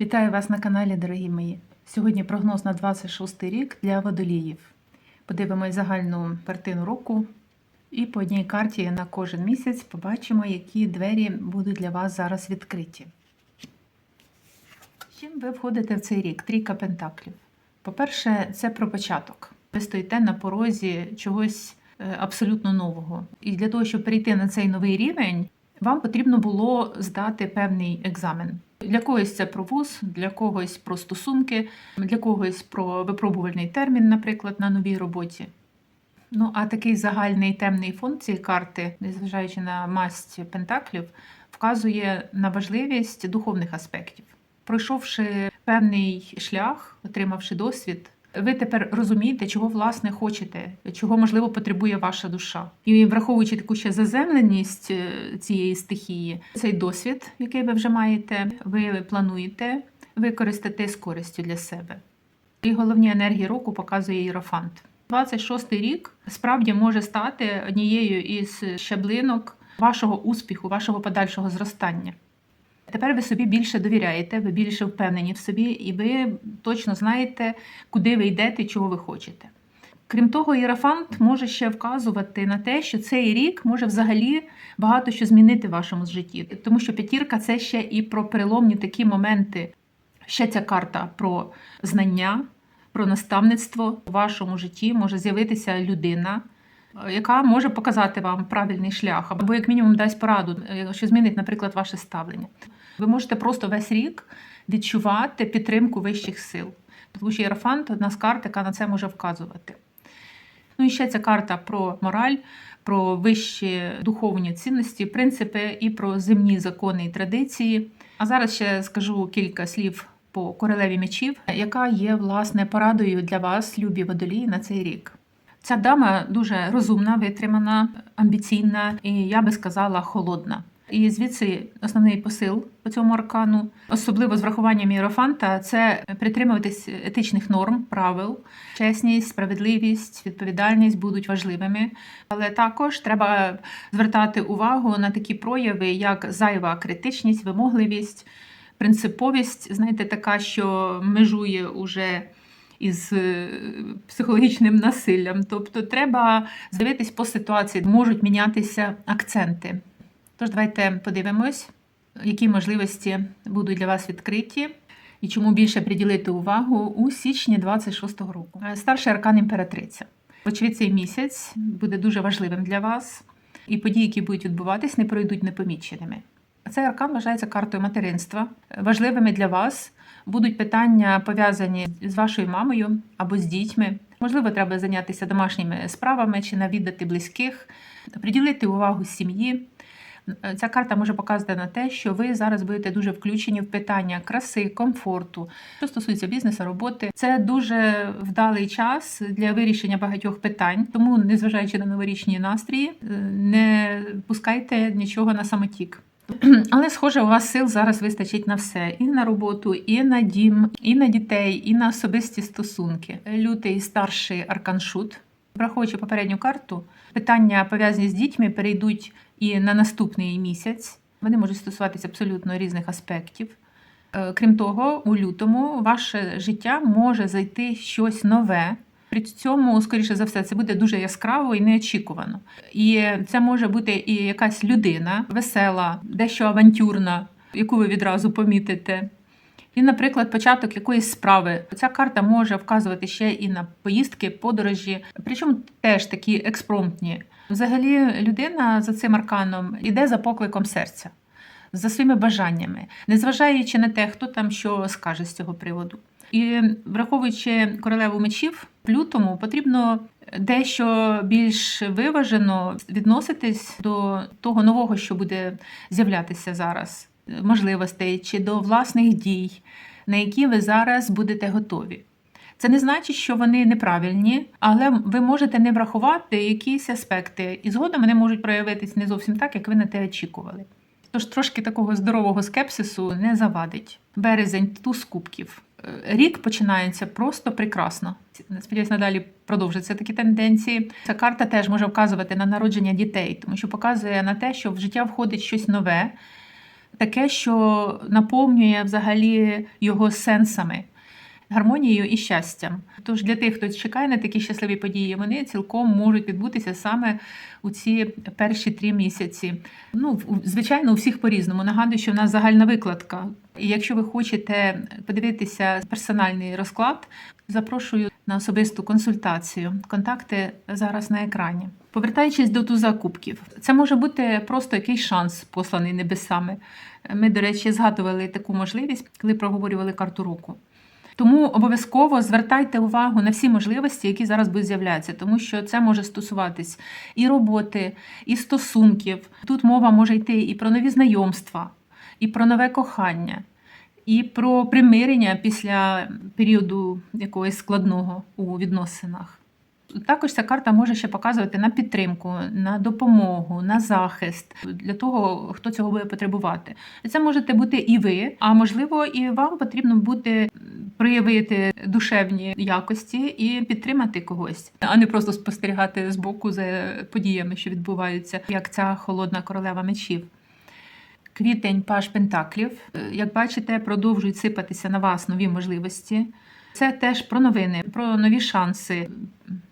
Вітаю вас на каналі, дорогі мої. Сьогодні прогноз на 26 рік для водоліїв. Подивимось загальну картину року і по одній карті на кожен місяць побачимо, які двері будуть для вас зараз відкриті. Чим ви входите в цей рік? Трійка пентаклів. По-перше, це про початок. Ви стоїте на порозі чогось е, абсолютно нового. І для того, щоб перейти на цей новий рівень, вам потрібно було здати певний екзамен. Для когось це про вуз, для когось про стосунки, для когось про випробувальний термін, наприклад, на новій роботі. Ну, а такий загальний темний фон цієї карти, незважаючи на масть пентаклів, вказує на важливість духовних аспектів. Пройшовши певний шлях, отримавши досвід, ви тепер розумієте, чого власне хочете, чого можливо потребує ваша душа. І враховуючи таку ще заземленість е, цієї стихії, цей досвід, який ви вже маєте, ви плануєте використати з користю для себе. І головні енергії року показує Єрофант. 26 рік справді може стати однією із щаблинок вашого успіху, вашого подальшого зростання. Тепер ви собі більше довіряєте, ви більше впевнені в собі, і ви точно знаєте, куди ви йдете чого ви хочете. Крім того, Єрофант може ще вказувати на те, що цей рік може взагалі багато що змінити в вашому житті, тому що п'ятірка це ще і про переломні такі моменти. Ще ця карта про знання, про наставництво у вашому житті може з'явитися людина, яка може показати вам правильний шлях, або як мінімум дасть пораду, що змінить, наприклад, ваше ставлення. Ви можете просто весь рік відчувати підтримку вищих сил, тому що Єрофант одна з карт, яка на це може вказувати. Ну і ще ця карта про мораль, про вищі духовні цінності, принципи і про земні закони і традиції. А зараз ще скажу кілька слів по королеві мечів, яка є власне порадою для вас, любі водолії, на цей рік. Ця дама дуже розумна, витримана, амбіційна і я би сказала холодна. І звідси основний посил по цьому аркану, особливо з врахуванням Єрофанта, це притримуватись етичних норм, правил, чесність, справедливість, відповідальність будуть важливими. Але також треба звертати увагу на такі прояви, як зайва критичність, вимогливість, принциповість, знаєте, така, що межує уже із е, психологічним насиллям. Тобто треба дивитись по ситуації, можуть мінятися акценти. Тож давайте подивимось, які можливості будуть для вас відкриті і чому більше приділити увагу у січні 26-го року. Е, Старший аркан імператриця. Очевидь, цей місяць буде дуже важливим для вас, і події, які будуть відбуватись, не пройдуть непоміченими. Цей аркан вважається картою материнства. Важливими для вас будуть питання пов'язані з вашою мамою або з дітьми. Можливо, треба зайнятися домашніми справами чи навідати близьких, приділити увагу сім'ї. Ця карта може показати на те, що ви зараз будете дуже включені в питання краси, комфорту, що стосується бізнесу, роботи. Це дуже вдалий час для вирішення багатьох питань. Тому, незважаючи на новорічні настрії, не пускайте нічого на самотік. Але, схоже, у вас сил зараз вистачить на все: і на роботу, і на дім, і на дітей, і на особисті стосунки. Лютий старший арканшут. Враховуючи попередню карту, питання пов'язані з дітьми перейдуть і на наступний місяць. Вони можуть стосуватися абсолютно різних аспектів. Е, Крім того, у лютому ваше життя може зайти щось нове. При цьому, скоріше за все, це буде дуже яскраво і неочікувано. І це може бути і якась людина весела, дещо авантюрна, яку ви відразу помітите. І, наприклад, початок якоїсь справи. Ця карта може вказувати ще і на поїздки, подорожі, причому теж такі експромтні. Взагалі, людина за цим арканом йде за покликом серця, за своїми бажаннями, незважаючи на те, хто там що скаже з цього приводу. І враховуючи королеву мечів, в лютому потрібно дещо більш виважено відноситись до того нового, що буде з'являтися зараз, можливостей чи до власних дій, на які ви зараз будете готові. Це не значить, що вони неправильні, але ви можете не врахувати якісь аспекти, і згодом вони можуть проявитись не зовсім так, як ви на те очікували. Тож трошки такого здорового скепсису не завадить. Березень туз кубків. Рік починається просто прекрасно. Сподіваюсь, надалі продовжаться такі тенденції. Ця карта теж може вказувати на народження дітей, тому що показує на те, що в життя входить щось нове, таке, що наповнює взагалі його сенсами. Гармонією і щастям. Тож для тих, хто чекає на такі щасливі події, вони цілком можуть відбутися саме у ці перші три місяці. Ну, звичайно, у всіх по-різному. Нагадую, що в нас загальна викладка. І якщо ви хочете подивитися персональний розклад, запрошую на особисту консультацію. Контакти зараз на екрані. Повертаючись до туза це може бути просто якийсь шанс, посланий небесами. Ми, до речі, згадували таку можливість, коли проговорювали карту року. Тому обов'язково звертайте увагу на всі можливості, які зараз будуть з'являтися, тому що це може стосуватись і роботи, і стосунків. Тут мова може йти і про нові знайомства, і про нове кохання, і про примирення після періоду якогось складного у відносинах. Також ця карта може ще показувати на підтримку, на допомогу, на захист для того, хто цього буде потребувати. Це можете бути і ви, а можливо, і вам потрібно буде проявити душевні якості і підтримати когось, а не просто спостерігати збоку за подіями, що відбуваються, як ця холодна королева мечів. Квітень паш Пентаклів, Е, як бачите, продовжують сипатися на вас нові можливості. Це теж про новини, про нові шанси,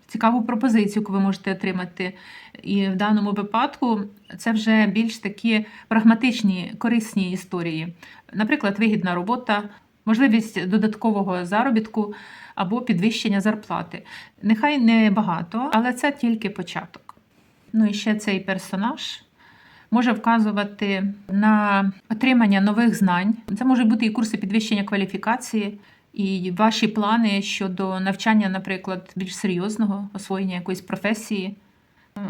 цікаву пропозицію, яку ви можете отримати. І в даному випадку це вже більш такі прагматичні, корисні історії. Наприклад, вигідна робота, можливість додаткового заробітку або підвищення зарплати. Нехай не багато, але це тільки початок. Ну і ще цей персонаж може вказувати на отримання нових знань. Це можуть бути і курси підвищення кваліфікації, і ваші плани щодо навчання, наприклад, більш серйозного освоєння якоїсь професії.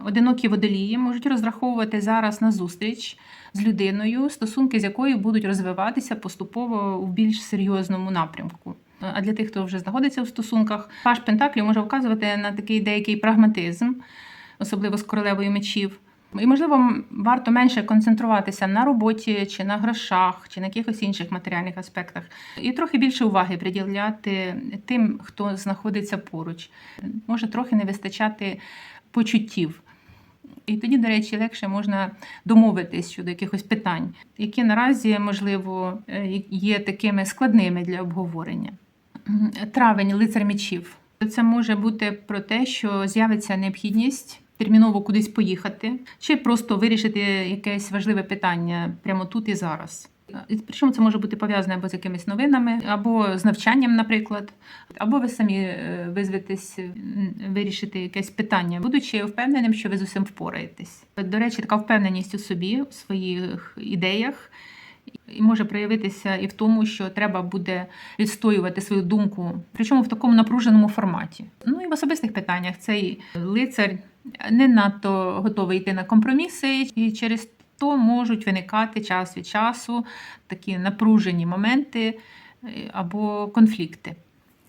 Одинокі водолії можуть розраховувати зараз на зустріч з людиною, стосунки з якою будуть розвиватися поступово у більш серйозному напрямку. А для тих, хто вже знаходиться в стосунках, паш Пентаклів може вказувати на такий деякий прагматизм, особливо з королевою мечів. І, можливо, варто менше концентруватися на роботі, чи на грошах, чи на якихось інших матеріальних аспектах, і трохи більше уваги приділяти тим, хто знаходиться поруч. Може трохи не вистачати почуттів. І тоді, до речі, легше можна домовитись щодо якихось питань, які наразі, можливо, е, є такими складними для обговорення. Травень, лицар мечів. Це може бути про те, що з'явиться необхідність терміново кудись поїхати, чи просто вирішити якесь важливе питання прямо тут і зараз. Причому це може бути пов'язане або з якимись новинами, або з навчанням, наприклад, або ви самі е, визветесь вирішити якесь питання, будучи впевненим, що ви з усім впораєтесь. До речі, така впевненість у собі, у своїх ідеях. І може проявитися і в тому, що треба буде відстоювати свою думку, причому в такому напруженому форматі. Ну і в особистих питаннях цей лицар не надто готовий йти на компроміси, і через то можуть виникати час від часу такі напружені моменти е, або конфлікти.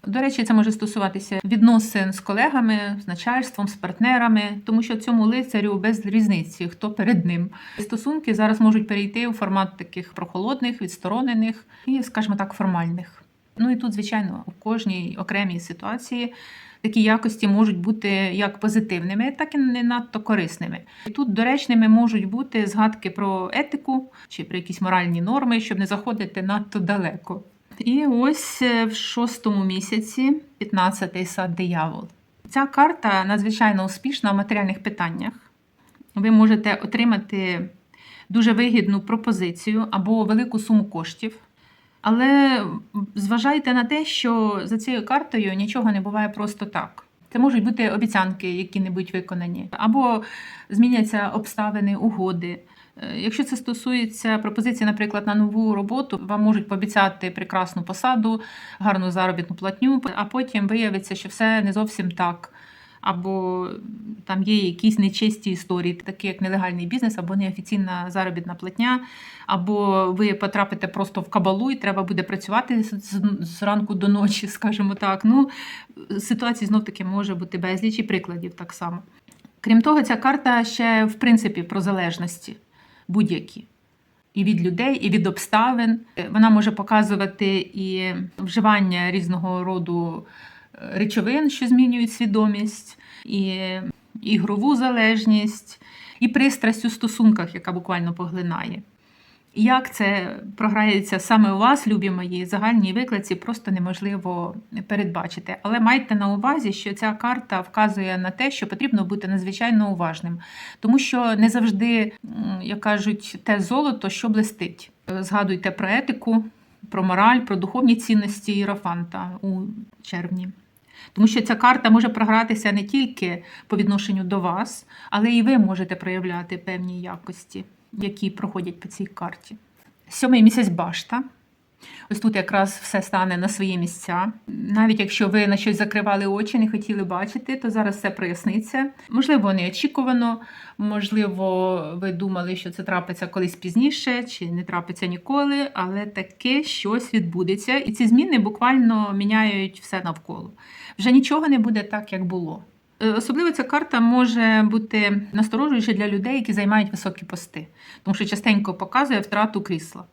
До речі, це може стосуватися відносин з колегами, з начальством, з партнерами, тому що цьому лицарю без різниці, хто перед ним. Стосунки зараз можуть перейти у формат таких прохолодних, відсторонених і, скажімо так, формальних. Ну і тут, звичайно, у кожній окремій ситуації такі якості можуть бути як позитивними, так і не надто корисними. І тут доречними можуть бути згадки про етику чи про якісь моральні норми, щоб не заходити надто далеко. І ось е, в шостому місяці, 15-й сад диявол. Ця карта надзвичайно успішна в матеріальних питаннях. Ви можете отримати дуже вигідну пропозицію або велику суму коштів. Але зважайте на те, що за цією картою нічого не буває просто так. Це можуть бути обіцянки, які не будуть виконані, або зміняться обставини, угоди. Е, Якщо це стосується пропозиції, наприклад, на нову роботу, вам можуть пообіцяти прекрасну посаду, гарну заробітну платню, а потім виявиться, що все не зовсім так. Або там є якісь нечисті історії, такі як нелегальний бізнес, або неофіційна заробітна платня, або ви потрапите просто в кабалу, і треба буде працювати з- ранку до ночі, скажімо так. Ну, ситуацій знов таки може бути безліч і прикладів так само. Крім того, ця карта ще в принципі про залежності будь-які. І від людей, і від обставин. Вона може показувати і вживання різного роду речовин, що змінюють свідомість, і ігрову залежність, і пристрасть у стосунках, яка буквально поглинає. Як це програється саме у вас, любі мої загальній викладці, просто неможливо передбачити. Але майте на увазі, що ця карта вказує на те, що потрібно бути надзвичайно уважним, тому що не завжди, як кажуть, те золото, що блистить. Згадуйте про етику, про мораль, про духовні цінності Іерофанта у червні. Тому що ця карта може програтися не тільки по відношенню до вас, але і ви можете проявляти певні якості, які проходять по цій карті. Сьомий місяць башта. Ось тут якраз все стане на свої місця. Навіть якщо ви на щось закривали очі, не хотіли бачити, то зараз все проясниться. Можливо, неочікувано, можливо, ви думали, що це трапиться колись пізніше, чи не трапиться ніколи, але таке щось відбудеться. І ці зміни буквально міняють все навколо. Вже нічого не буде так, як було. Е, Особливо ця карта може бути насторожуюча для людей, які займають високі пости, тому що частенько показує втрату крісла.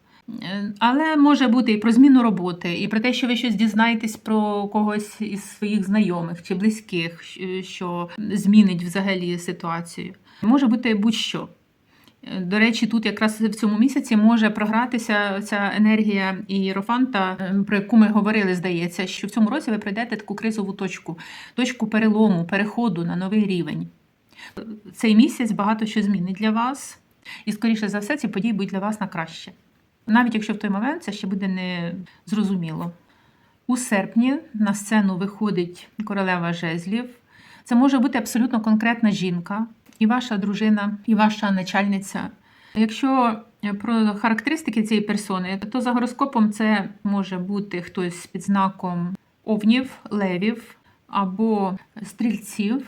Е, Але може бути і про зміну роботи, і про те, що ви щось дізнаєтесь про когось із своїх знайомих чи близьких, що змінить взагалі ситуацію. Може бути будь-що. Е, До речі, тут якраз в цьому місяці може програтися ця енергія ієрофанта, е, про яку ми говорили, здається, що в цьому році ви прийдете таку кризову точку, точку перелому, переходу на новий рівень. Цей місяць багато що змінить для вас, і, скоріше за все, ці події будуть для вас на краще. Навіть якщо в той момент це ще буде не зрозуміло. У серпні на сцену виходить королева жезлів. Це може бути абсолютно конкретна жінка, і ваша дружина, і ваша начальниця. Якщо про характеристики цієї персони, то за гороскопом це може бути хтось під знаком овнів, левів або стрільців.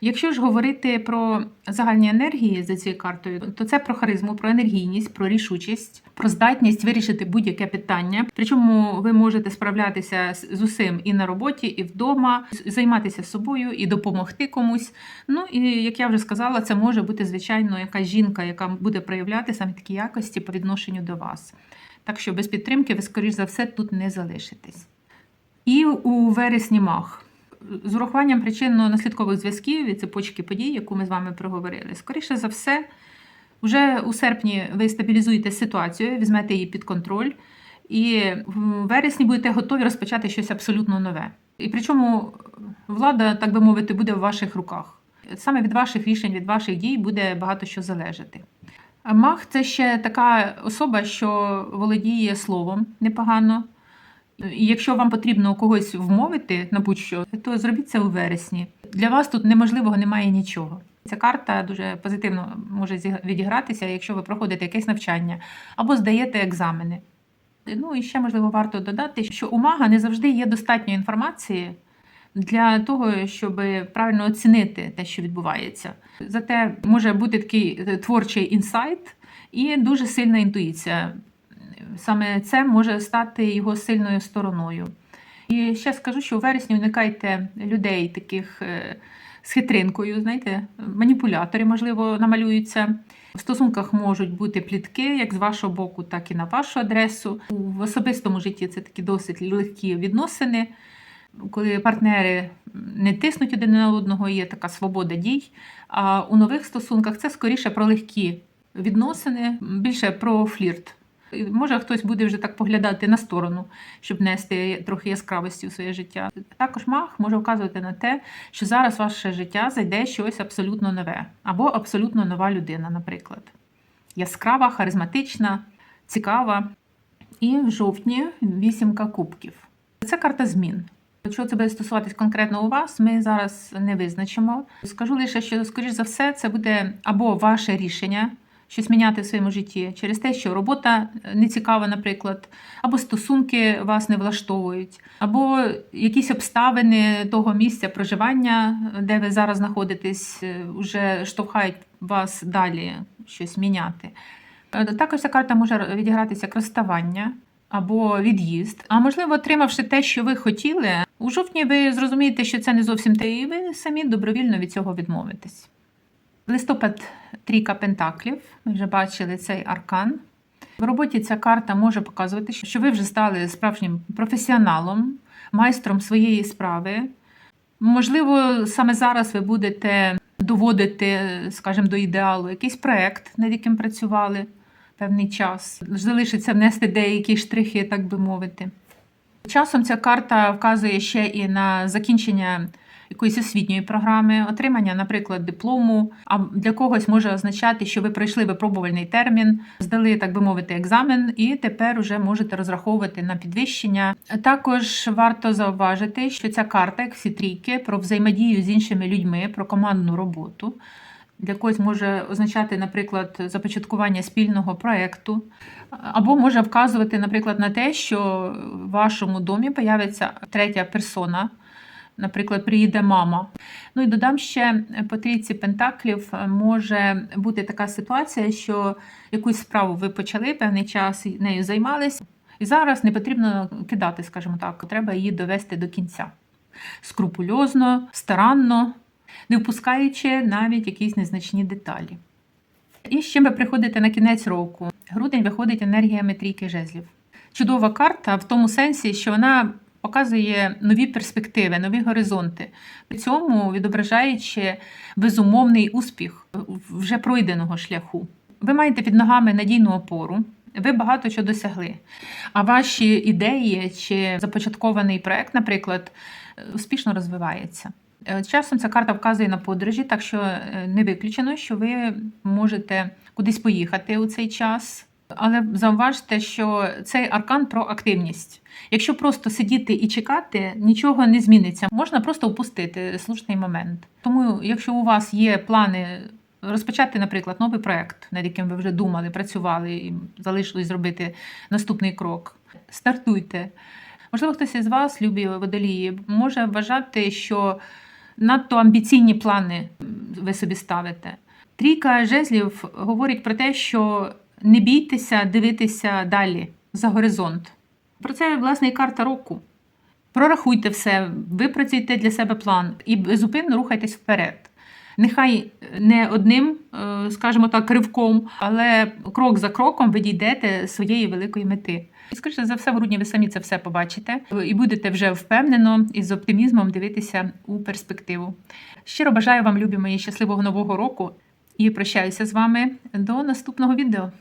Якщо ж говорити про загальні енергії за цією картою, то це про харизму, про енергійність, про рішучість, про здатність вирішити будь-яке питання. Причому ви можете справлятися з усім і на роботі, і вдома, займатися собою і допомогти комусь. Ну і як я вже сказала, це може бути звичайно якась жінка, яка буде проявляти саме такі якості по відношенню до вас. Так що без підтримки ви, скоріш за все, тут не залишитесь. І у вересні мах. З урахуванням причинно-наслідкових зв'язків і цепочки подій, яку ми з вами проговорили. Скоріше за все, вже у серпні ви стабілізуєте ситуацію, візьмете її під контроль, і в вересні будете готові розпочати щось абсолютно нове. І причому влада, так би мовити, буде в ваших руках. Саме від ваших рішень, від ваших дій буде багато що залежати. Мах це ще така особа, що володіє словом непогано. Якщо вам потрібно когось вмовити на будь-що, то зробіть це у вересні. Для вас тут неможливого немає нічого. Ця карта дуже позитивно може відігратися, якщо ви проходите якесь навчання або здаєте екзамени. Ну і ще можливо варто додати, що у мага не завжди є достатньо інформації для того, щоб правильно оцінити те, що відбувається. Зате може бути такий е, творчий інсайт і дуже сильна інтуїція. Саме це може стати його сильною стороною. І ще скажу, що у вересні уникайте людей таких е, з хитринкою, знаєте, маніпулятори, можливо, намалюються. В стосунках можуть бути плітки як з вашого боку, так і на вашу адресу. В особистому житті це такі досить легкі відносини, коли партнери не тиснуть один на одного, є така свобода дій. А у нових стосунках це скоріше про легкі відносини, більше про флірт. Може, хтось буде вже так поглядати на сторону, щоб нести трохи яскравості у своє життя. Також мах може вказувати на те, що зараз ваше життя зайде щось абсолютно нове, або абсолютно нова людина, наприклад. Яскрава, харизматична, цікава. І в жовтні вісімка кубків. Це карта змін. Якщо це буде стосуватись конкретно у вас, ми зараз не визначимо. Скажу лише, що, скоріш за все, це буде або ваше рішення щось міняти в своєму житті через те, що робота не цікава, наприклад, або стосунки вас не влаштовують, або якісь обставини того місця проживання, де ви зараз знаходитесь, вже штовхають вас далі щось міняти. Е, Також ця карта може відігратися як розставання або від'їзд. А можливо, отримавши те, що ви хотіли, у жовтні ви зрозумієте, що це не зовсім те, і ви самі добровільно від цього відмовитесь. Листопад трійка пентаклів. Ми вже бачили цей аркан. В роботі ця карта може показувати, що ви вже стали справжнім професіоналом, майстром своєї справи. Можливо, саме зараз ви будете доводити, скажімо, до ідеалу якийсь проект, над яким працювали певний час. Залишиться внести деякі штрихи, так би мовити. Часом ця карта вказує ще і на закінчення якоїсь освітньої програми, отримання, наприклад, диплому, а для когось може означати, що ви пройшли випробувальний термін, здали, так би мовити, екзамен, і тепер вже можете розраховувати на підвищення. Також варто зауважити, що ця карта, як всі трійки, про взаємодію з іншими людьми, про командну роботу. Для когось може означати, наприклад, започаткування спільного проєкту, або може вказувати, наприклад, на те, що в вашому домі появиться третя персона, наприклад, приїде мама. Ну і додам ще по трійці пентаклів е, може бути така ситуація, що якусь справу ви почали певний час нею займались, і зараз не потрібно кидати, скажімо так, треба її довести до кінця. Скрупульозно, старанно, не впускаючи навіть якісь незначні деталі. І з чим ви приходите на кінець року? Грудень виходить енергіями трійки жезлів. Чудова карта в тому сенсі, що вона показує нові перспективи, нові горизонти, при цьому відображаючи безумовний успіх вже пройденого шляху. Ви маєте під ногами надійну опору, ви багато чого досягли. А ваші ідеї чи започаткований проект, наприклад, успішно розвивається. Е, Часом ця карта вказує на подорожі, так що е, не виключено, що ви можете кудись поїхати у цей час. Але зауважте, що цей аркан про активність. Якщо просто сидіти і чекати, нічого не зміниться. Можна просто впустити слушний момент. Тому, якщо у вас є плани розпочати, наприклад, новий проект, над яким ви вже думали, працювали і залишилось зробити наступний крок, стартуйте. Можливо, хтось із вас, любі водолії, може вважати, що надто амбіційні плани ви собі ставите. Трійка жезлів говорить про те, що не бійтеся дивитися далі за горизонт. Про це, власне, і карта року. Прорахуйте все, випрацюйте для себе план і безупинно рухайтесь вперед. Нехай не одним, е, скажімо так, ривком, але крок за кроком ви дійдете своєї великої мети. І, скоріше за все, в грудні ви самі це все побачите і будете вже впевнено і з оптимізмом дивитися у перспективу. Щиро бажаю вам, любі мої, щасливого нового року і прощаюся з вами до наступного відео.